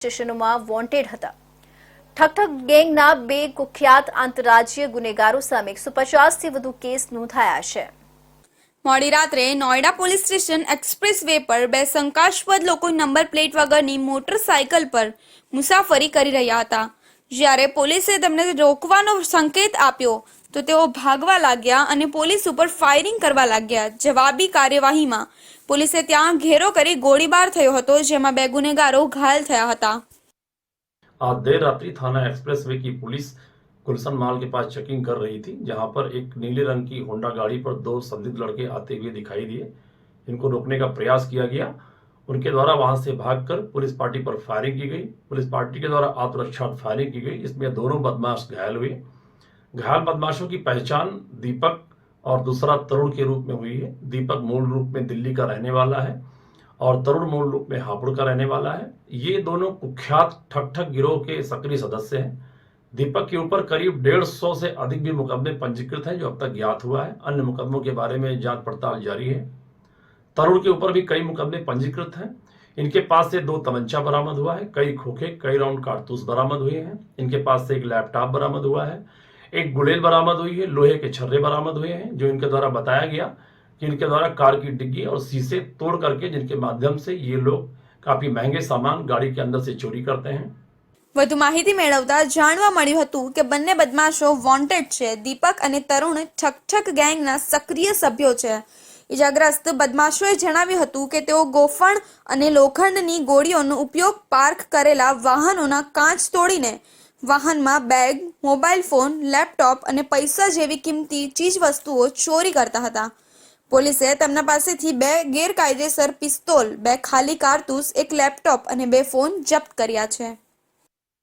સ્ટેશનોમાં wanted હતા ઠકઠક ગેંગના બે કુખ્યાત આંતરરાજ્ય ગુનેગારો સામે એકસો પચાસથી વધુ કેસ નોંધાયા છે મોડી રાત્રે Noida police station expressway પર બે શંકાસ્પદ લોકો નંબર પ્લેટ વગરની મોટરસાયકલ પર મુસાફરી કરી રહ્યા હતા જ્યારે પોલીસે તેમને રોકવાનો સંકેત આપ્યો तो भागवा लग्या લાગ્યા અને પોલીસ ઉપર ફાયરિંગ કરવા લાગ્યા જવાબી કાર્યવાહીમાં પોલીસે ત્યાં ઘેરો કરી ગોળીબાર થયો હતો જેમાં બે आज देर रात्रि थाना एक्सप्रेस वे की पुलिस गुलशन माल के पास चेकिंग कर रही थी जहां पर एक नीले रंग की होंडा गाड़ी पर दो संदिग्ध लड़के आते हुए दिखाई दिए इनको रोकने का प्रयास किया गया उनके द्वारा वहां से भागकर पुलिस पार्टी पर फायरिंग की गई पुलिस पार्टी के द्वारा आत्मरक्षा फायरिंग की गई इसमें दोनों बदमाश घायल हुए घायल बदमाशों की पहचान दीपक और दूसरा तरुण के रूप में हुई है दीपक मूल रूप में दिल्ली का रहने वाला है और तरुण मूल रूप में हापुड़ का रहने वाला है ये दोनों कुख्यात ठक ठक गिरोह के सक्रिय सदस्य हैं दीपक के ऊपर करीब डेढ़ सौ से अधिक भी मुकदमे पंजीकृत हैं जो अब तक ज्ञात हुआ है अन्य मुकदमों के बारे में जांच पड़ताल जारी है तरुण के ऊपर भी कई मुकदमे पंजीकृत हैं इनके पास से दो तमंचा बरामद हुआ है कई खोखे कई राउंड कारतूस बरामद हुए हैं इनके पास से एक लैपटॉप बरामद हुआ है એક ગુલેલ બરામદ થઈ હૈ લોહે કે છરરે બરામદ હુએ હે જો ઇનકે દ્વારા બતાયા ગયા કે ઇનકે દ્વારા કાર કી ટિગી ઓર સીસે તોડ કરકે જિનકે માધ્યમ સે યે લોગ કાફી મહેંગે સામાન ગાડી કે અંદર સે ચોરી કરતે હે વતુ માહિતી મેળવતા જાણવા મળ્યુ હતુ કે બનને બદમાશો વોન્ટેડ છે દીપક અને તરુણ ઠક ઠક ગેંગ ના સક્રિય સભ્યો છે ઇજાગ્રસ્ત બદમાશો એ જણાવ્યુ હતુ કે તે ગોફણ અને લોખંડ ની ગોળીઓ નો ઉપયોગ પાર્ક કરેલા વાહનો ના કાંચ તોડીને વાહનમાં બેગ મોબાઈલ ફોન લેપટોપ અને પૈસા જેવી કિંમતી ચીજવસ્તુઓ ચોરી કરતા હતા પોલીસે તેમના પાસેથી બે ગેરકાયદેસર પિસ્તોલ બે ખાલી કારતૂસ એક લેપટોપ અને બે ફોન જપ્ત કર્યા છે